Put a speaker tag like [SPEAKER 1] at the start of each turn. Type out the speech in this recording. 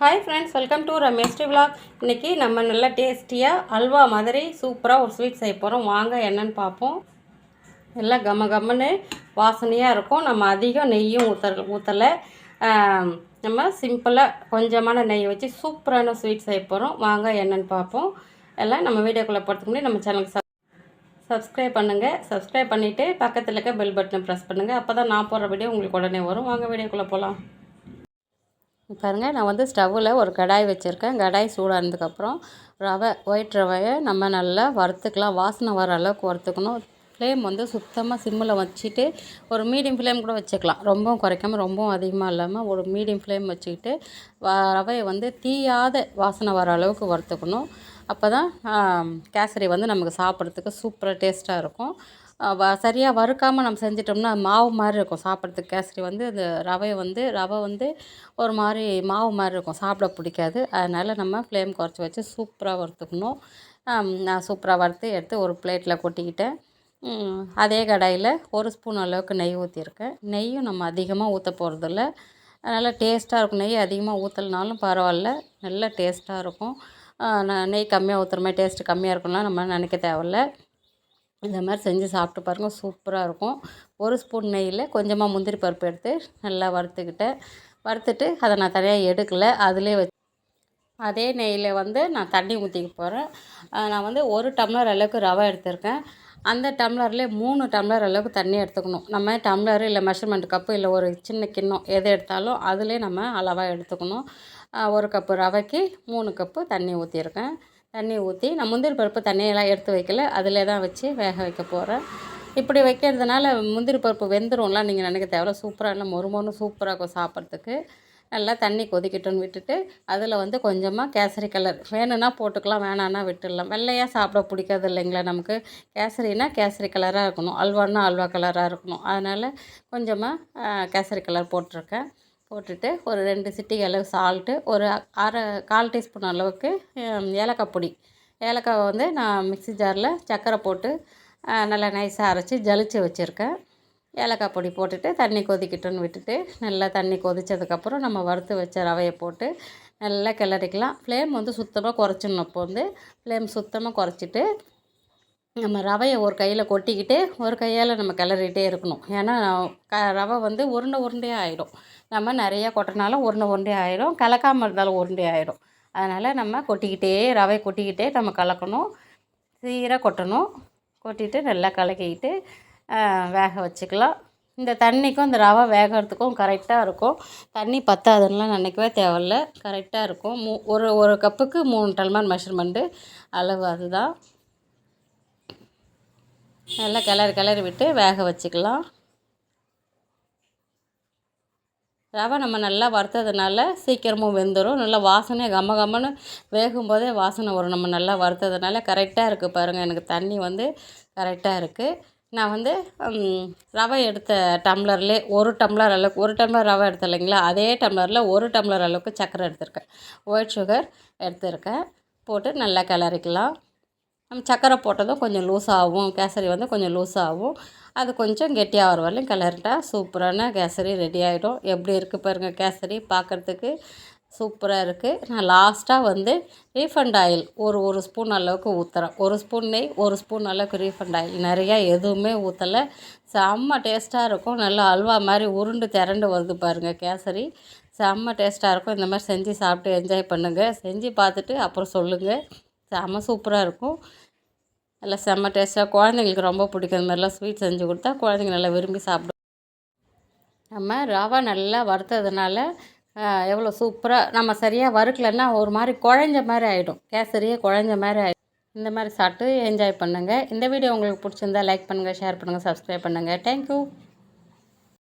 [SPEAKER 1] Hi friends welcome to Ramesh vlog இன்றைக்கி நம்ம நல்லா டேஸ்டியாக அல்வா மாதிரி சூப்பராக ஒரு ஸ்வீட் செய்ய போகிறோம் வாங்க என்னன்னு பார்ப்போம். எல்லாம் கம கம்மன்னு வாசனையாக இருக்கும். நம்ம அதிகம் நெய்யும் ஊற்ற ஊற்றலை நம்ம சிம்பிளாக கொஞ்சமான நெய் வச்சு சூப்பரான ஸ்வீட் செய்ய போகிறோம் வாங்க என்னன்னு பார்ப்போம். எல்லாம் நம்ம வீடியோக்குள்ளே போகிறதுக்கு முன்னாடி நம்ம சேனலுக்கு சப் சப்ஸ்கிரைப் பண்ணுங்கள் சப்ஸ்கிரைப் பண்ணிவிட்டு பக்கத்தில் இருக்க பெல் பட்டனை ப்ரெஸ் பண்ணுங்கள் அப்போ தான் நான் போடுற வீடியோ உங்களுக்கு உடனே வரும். வாங்க வீடியோக்குள்ளே போகலாம் பாருங்கள் நான் வந்து ஸ்டவ்வில் ஒரு கடாய் வச்சுருக்கேன். கடாய் சூடானதுக்கப்புறம் ரவை ஒயிட் ரவையை நம்ம நல்லா வறுத்துக்கலாம். வாசனை வர அளவுக்கு வறுத்துக்கணும். ஃப்ளேம் வந்து சுத்தமாக சிம்மில் வச்சுட்டு ஒரு மீடியம் ஃப்ளேம் கூட வச்சுக்கலாம். ரொம்பவும் குறைக்காமல் ரொம்பவும் அதிகமாக இல்லாமல் ஒரு மீடியம் ஃப்ளேம் வச்சுக்கிட்டு ரவையை வந்து தீயாத வாசனை வர அளவுக்கு வறுத்துக்கணும். அப்போ தான் கேசரி வந்து நமக்கு சாப்பிட்றதுக்கு சூப்பராக டேஸ்ட்டாக இருக்கும். சரியாக வறுக்காமல் நம்ம செஞ்சிட்டோம்னா மாவு மாதிரி இருக்கும். சாப்பிட்றதுக்கு கேசரி வந்து அந்த ரவையை வந்து ரவை வந்து ஒரு மாதிரி மாவு மாதிரி இருக்கும். சாப்பிட பிடிக்காது. அதனால் நம்ம ஃப்ளேம் குறைச்சி வச்சு சூப்பராக வறுத்துக்கணும். நான் சூப்பராக வறுத்து எடுத்து ஒரு பிளேட்டில் கொட்டிக்கிட்டேன். அதே கடாயில் ஒரு ஸ்பூன் அளவுக்கு நெய் ஊற்றிருக்கேன் நெய்யும் நம்ம அதிகமாக ஊற்ற போகிறதில்ல நல்லா டேஸ்ட்டாக இருக்கும். நெய் அதிகமாக ஊற்றலனாலும் பரவாயில்ல. நல்லா டேஸ்ட்டாக இருக்கும். நெய் கம்மியாக ஊற்றுற மாதிரி டேஸ்ட்டு கம்மியாக இருக்கும்லாம் நம்ம நினைக்க தேவையில்ல. இந்த மாதிரி செஞ்சு சாப்பிட்டு பாருங்கள் சூப்பராக இருக்கும். ஒரு ஸ்பூன் நெய்யில் கொஞ்சமாக முந்திரி பருப்பு எடுத்து நல்லா வறுத்துக்கிட்டேன். வறுத்துட்டு அதை நான் தனியாக எடுக்கலை. அதிலே வச்சு அதே நெய்யில் வந்து நான் தண்ணி ஊற்றிக்க போகிறேன் நான் வந்து ஒரு டம்ளர் அளவுக்கு ரவை எடுத்திருக்கேன். அந்த டம்ளர்லேயே மூணு டம்ளர் அளவுக்கு தண்ணி எடுத்துக்கணும். நம்ம டம்ளர் இல்லை மெஷர்மெண்ட் கப்பு இல்லை ஒரு சின்ன கிண்ணம் எது எடுத்தாலும் அதிலே நம்ம அளவாக எடுத்துக்கணும். ஒரு கப்பு ரவைக்கு மூணு கப்பு தண்ணி ஊற்றிருக்கேன் தண்ணி ஊற்றி நான் முந்திரி பருப்பு தண்ணியெல்லாம் எடுத்து வைக்கல. அதிலே தான் வச்சு வேக வைக்க போகிறேன் இப்படி வைக்கிறதுனால முந்திரி பருப்பு வெந்துரும்லாம் நீங்கள் நினைக்க தேவையில்ல. சூப்பராக இல்லை மொறு சூப்பராக இருக்கும் சாப்பிட்றதுக்கு. நல்லா தண்ணி கொதிக்கட்டும்னு விட்டுட்டு அதில் வந்து கொஞ்சமாக கேசரி கலர். வேணும்னா போட்டுக்கலாம் வேணான்னா விட்டுடலாம். வெள்ளையாக சாப்பிட பிடிக்காது இல்லைங்களா நமக்கு? கேசரினா கேசரி கலராக இருக்கணும். அல்வான்னா அல்வா கலராக இருக்கணும். அதனால் கொஞ்சமாக கேசரி கலர் போட்டிருக்கேன். போட்டுட்டு ஒரு ரெண்டு சிட்டிகை அளவு சால்ட்டு ஒரு அரை கால் டீஸ்பூன் அளவுக்கு ஏலக்காய் பொடி. ஏலக்காவை வந்து நான் மிக்சி ஜாரில் சர்க்கரை போட்டு நல்லா நைஸாக அரைச்சி ஜலிச்சு வச்சுருக்கேன். ஏலக்காய் பொடி போட்டுட்டு தண்ணி கொதிக்கட்டும்னு விட்டுட்டு நல்லா தண்ணி கொதித்ததுக்கப்புறம் நம்ம வறுத்து வச்ச ரவையை போட்டு நல்லா கிளறிக்கலாம். ஃப்ளேம் வந்து சுத்தமாக குறைச்சிடணும். அப்போ வந்து ஃப்ளேம் சுத்தமாக குறைச்சிட்டு நம்ம ரவையை ஒரு கையில் கொட்டிக்கிட்டு ஒரு கையால் நம்ம கிளறிட்டே இருக்கணும். ஏன்னா க ரவை வந்து உருண்டை உருண்டையாக ஆகிடும் நம்ம நிறையா கொட்டினாலும் உருண்டை உருண்டை ஆயிடும் கலக்காமல் இருந்தாலும் உருண்டை ஆயிடும் அதனால் நம்ம கொட்டிக்கிட்டே ரவை கொட்டிக்கிட்டே நம்ம கலக்கணும். சீராக கொட்டணும். கொட்டிட்டு நல்லா கலக்கிக்கிட்டு வேக வச்சுக்கலாம். இந்த தண்ணிக்கும் இந்த ரவை வேகிறதுக்கும் கரெக்டாக இருக்கும். தண்ணி பத்தாதுன்னெலாம் நினைக்கவே தேவையில்ல. கரெக்டாக இருக்கும். மூ ஒரு ஒரு கப்புக்கு மூணு டல்மான் மெஷர்மெண்ட்டு அளவு அதுதான். நல்லா கிளறி கிளறி விட்டு வேக வச்சுக்கலாம். ரவை நம்ம நல்லா வறுத்ததுனால சீக்கிரமும் வெந்துடும் நல்லா வாசனை கம்ம கம்மனு வேகும் போதே வாசனை வரும். நம்ம நல்லா வறுத்ததுனால கரெக்டாக இருக்குது பாருங்கள் எனக்கு தண்ணி வந்து கரெக்டாக இருக்குது நான் வந்து ரவை எடுத்த டம்ளர்லே ஒரு டம்ளர் அளவுக்கு ஒரு டம்ளர் ரவை எடுத்த இல்லைங்களா? அதே டம்ளரில் ஒரு டம்ளர் அளவுக்கு சர்க்கரை எடுத்திருக்கேன். ஒயிட் சுகர் எடுத்திருக்கேன். போட்டு நல்லா கிளறிக்கலாம். நம்ம சர்க்கரை போட்டதும் கொஞ்சம் லூஸ் ஆகும் கேசரி வந்து கொஞ்சம் லூஸ் ஆகும் அது கொஞ்சம் கெட்டியாக வர வரலையும் கிளறிட்டா சூப்பரான கேசரி ரெடி ஆகிடும் எப்படி இருக்குது பாருங்கள் கேசரி பார்க்குறதுக்கு சூப்பராக இருக்குது நான் லாஸ்ட்டாக வந்து ரீஃபண்ட் ஆயில் ஒரு ஒரு ஸ்பூன் அளவுக்கு ஊற்றுறேன் ஒரு ஸ்பூன் நெய் ஒரு ஸ்பூன் அளவுக்கு ரீஃபண்ட் ஆயில் நிறையா எதுவுமே ஊற்றலை செம்ம டேஸ்ட்டாக இருக்கும். நல்லா அல்வா மாதிரி உருண்டு திரண்டு வருது பாருங்கள் கேசரி. செம்ம டேஸ்ட்டாக இருக்கும். இந்த மாதிரி செஞ்சு சாப்பிட்டு என்ஜாய் பண்ணுங்கள் செஞ்சு பார்த்துட்டு அப்புறம் சொல்லுங்கள் செம்ம சூப்பராக இருக்கும். நல்லா செம்ம டேஸ்ட்டாக குழந்தைங்களுக்கு ரொம்ப பிடிக்கும். இந்த மாதிரிலாம் ஸ்வீட் செஞ்சு கொடுத்தா குழந்தைங்க நல்லா விரும்பி சாப்பிடும். நம்ம ரவா நல்லா வறுத்ததுனால எவ்வளோ சூப்பராக நம்ம சரியாக வறுக்கலைன்னா ஒரு மாதிரி குழஞ்ச மாதிரி ஆகிடும் கேசரியே குழஞ்ச மாதிரி ஆகிடும் இந்த மாதிரி சாப்பிட்டு என்ஜாய் பண்ணுங்கள் இந்த வீடியோ உங்களுக்கு பிடிச்சிருந்தா லைக் பண்ணுங்கள் ஷேர் பண்ணுங்கள் சப்ஸ்கிரைப் பண்ணுங்கள் தேங்க்யூ